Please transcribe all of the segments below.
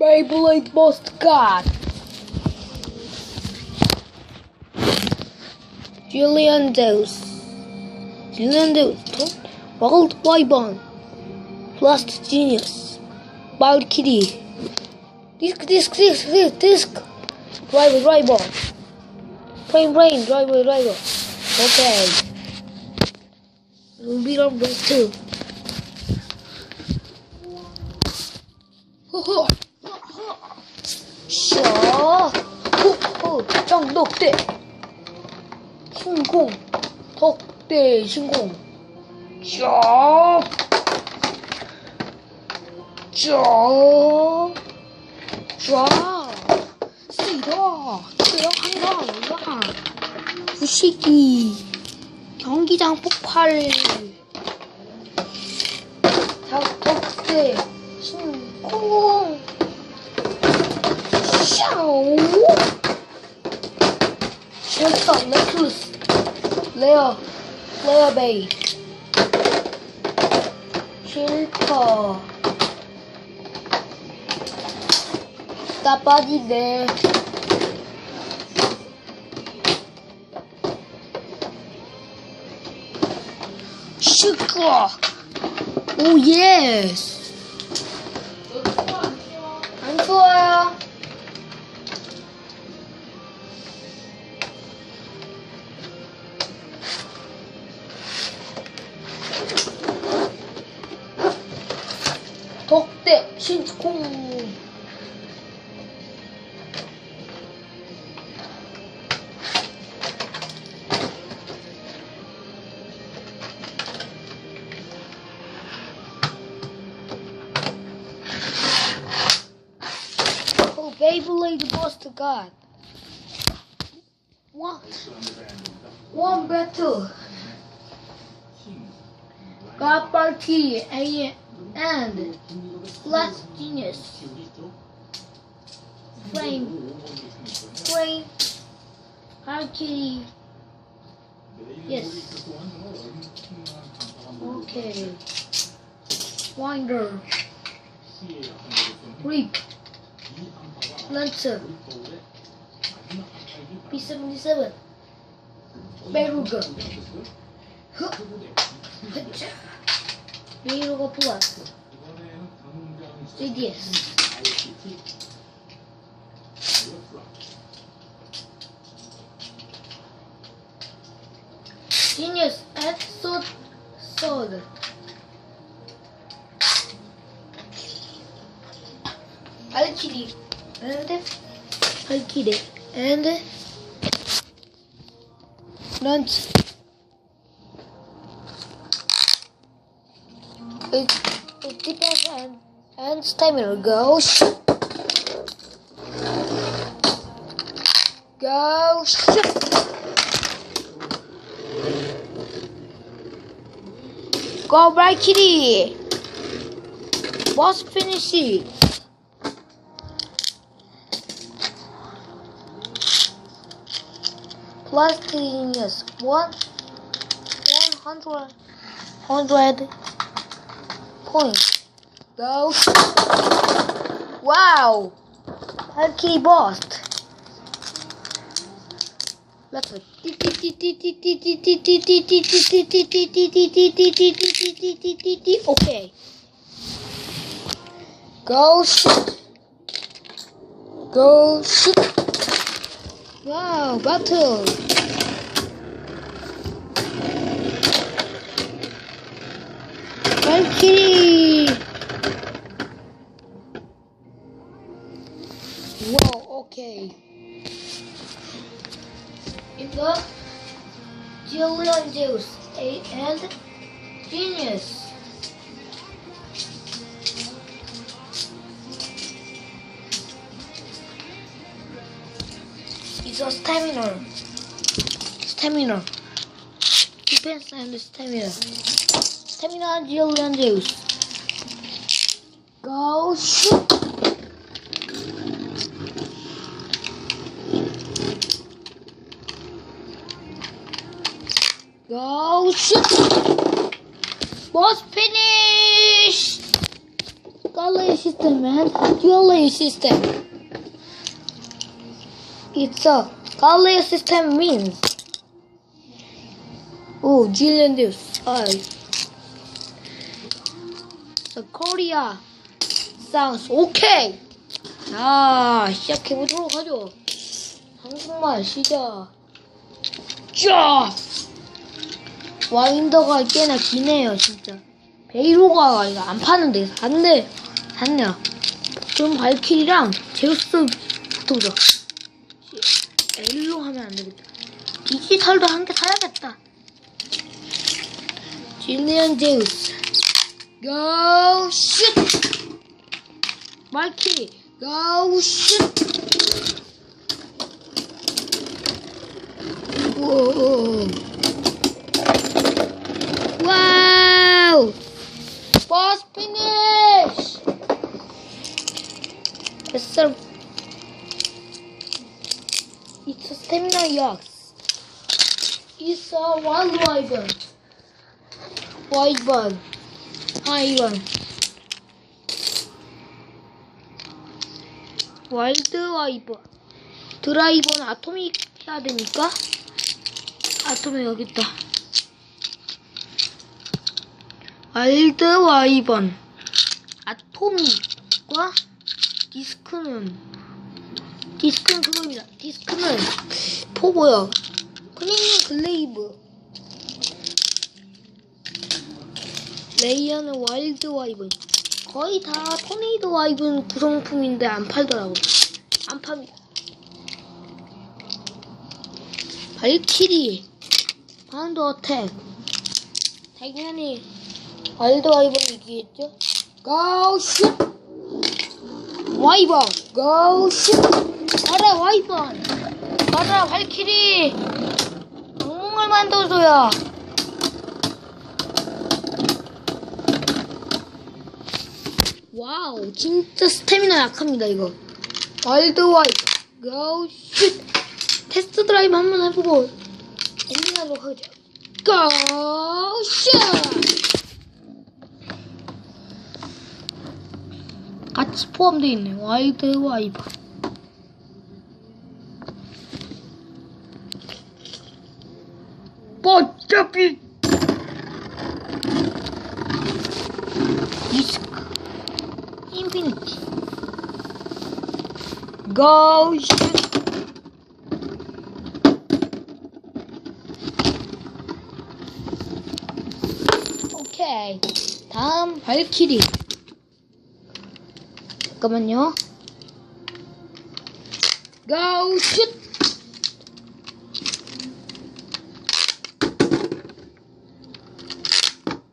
Beyblade Most God. Julian Deus. Julian Deus. World Wyborn. Blast Genius. Valkyrie. Disc, disc, disc, disc, disc. Driver, driver. Brain, brain, driver, driver. Okay. On those two. 호호. 샤. 호호. 정독대. 신공. 덕대 신공. 샤. 자. 자. 쓰이다. 쓰여 한다. 부시기. 경기장 폭발. 덕대. 신공. Leo, Lexus. Leo, Leo Bay. Chilpa. Tapa d'hiver. Chicago. Oh yes. Seems cool. Obey the boss to God. One, one battle. God party, amen and Last Genius. Flame. Flame. Valkyrie. Yes. Okay. Winder. Reap. Lancer. B77. Beruga. E jogou pro lado. E disse. Genius Episode Soda. I'll kill you. And I'll kill it. And. It, it depends on and stamina. Go. Shoot. Go. Shoot. Go Valkyrie. Boss finish it. plus genius one one hundred hundred Go! Wow! Valkyrie boss. Let's go. Okay. Go shoot. Go shoot. Wow, battle. A and Genius. It's a stamina. Stamina. Depends on the stamina. Stamina, Jill and juice. Go shoot. Go shoot. Boss finish. Galera, esse system, man. Dual layer system. It's a dual layer system means. Oh, Zealanders. I. The Korea sounds okay. 자, 시작해보도록 하죠. 한국말 시작. 자! 와인더가 꽤나 기네요, 진짜. 베이로가 이거 안 파는데, 샀네. 샀네요. 그럼 발키리랑 제우스 붙어보자. L로 하면 안 되겠다. 디지털도 한 개 사야겠다. 질리언 제우스. 고, 슛! 발키리, 고, 슛! 오. 와 피니쉬! 됐어. Stamina yax. It's a wild wyvern. Wyvern. Wyvern. 와일드 와이버. 드라이버는 아토믹 해야 되니까. 아토믹 여기 있다. 와일드 와이번. 아토믹과 디스크는 디스크는 그겁니다. 디스크는 포고요. 크닝은 글레이브. 레이어는 와일드 와이번. 거의 다 토네이도 와이번 구성품인데 안 팔더라고. 안 팝니다. 발키리. 바운드 어택. 당연히 와일드 와이번이겠죠? 고 슛! 와이번 고 슛! 가라 와이번 가라 발키리 악몽을 만들어줘야 와우 진짜 스태미나 약합니다 이거 와일드 와이번 고 슛! 테스트 드라이브 한번 해보고 엔딩하도록 하죠 고 슛! 같이 포함되어 있네. 와이드 와이버. 어차피 디스크 인피니티 고 슛! 오케이 다음 발키리 잠깐만요. 고 슛!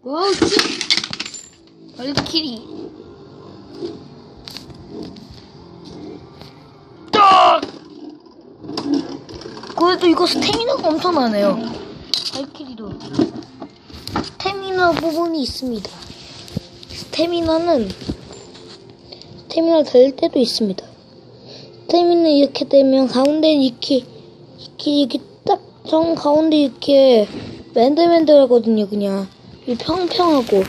고 슛! 발키리. 딱! 그래도 이거 스태미나가 엄청나네요. 발키리도. 스태미나 부분이 있습니다. 스태미나는 스태미나 될 때도 있습니다. 스태미나 이렇게 되면 가운데 이렇게 이렇게 이렇게 딱 정 가운데 이렇게 맨들맨들하거든요. 그냥 이 평평하고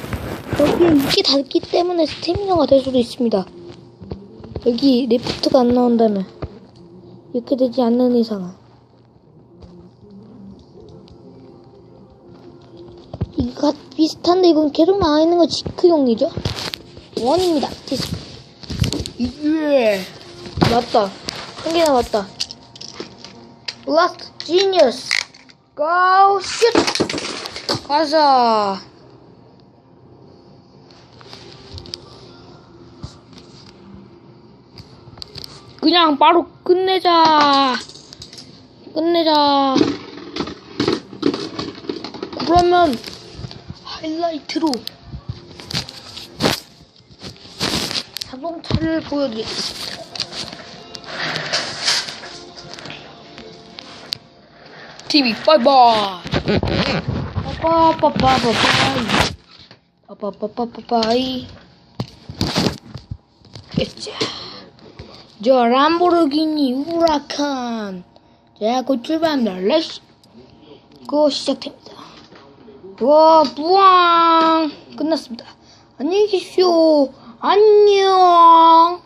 여기 이렇게 닿기 때문에 스태미나가 될 수도 있습니다. 여기 리프트가 안 나온다면 이렇게 되지 않는 이상은 이거 비슷한데 이건 계속 나와 있는 거 지크용이죠? 원입니다. 디스크. 예. 맞다. 한 개 남았다. Last Genius. Go shoot. 가자. 그냥 바로 끝내자. 끝내자. 그러면 하이라이트로 자동차를 보여드리겠습니다. TV 빠이바이 빠빠빠빠빠빠이 빠빠빠빠빠이 됐자 저 람보르기니 우라칸 자, 곧 출발합니다. 렛츠 고 시작됩니다. 와, 뿌앙! 끝났습니다. 안녕히 계십시오. 안녕.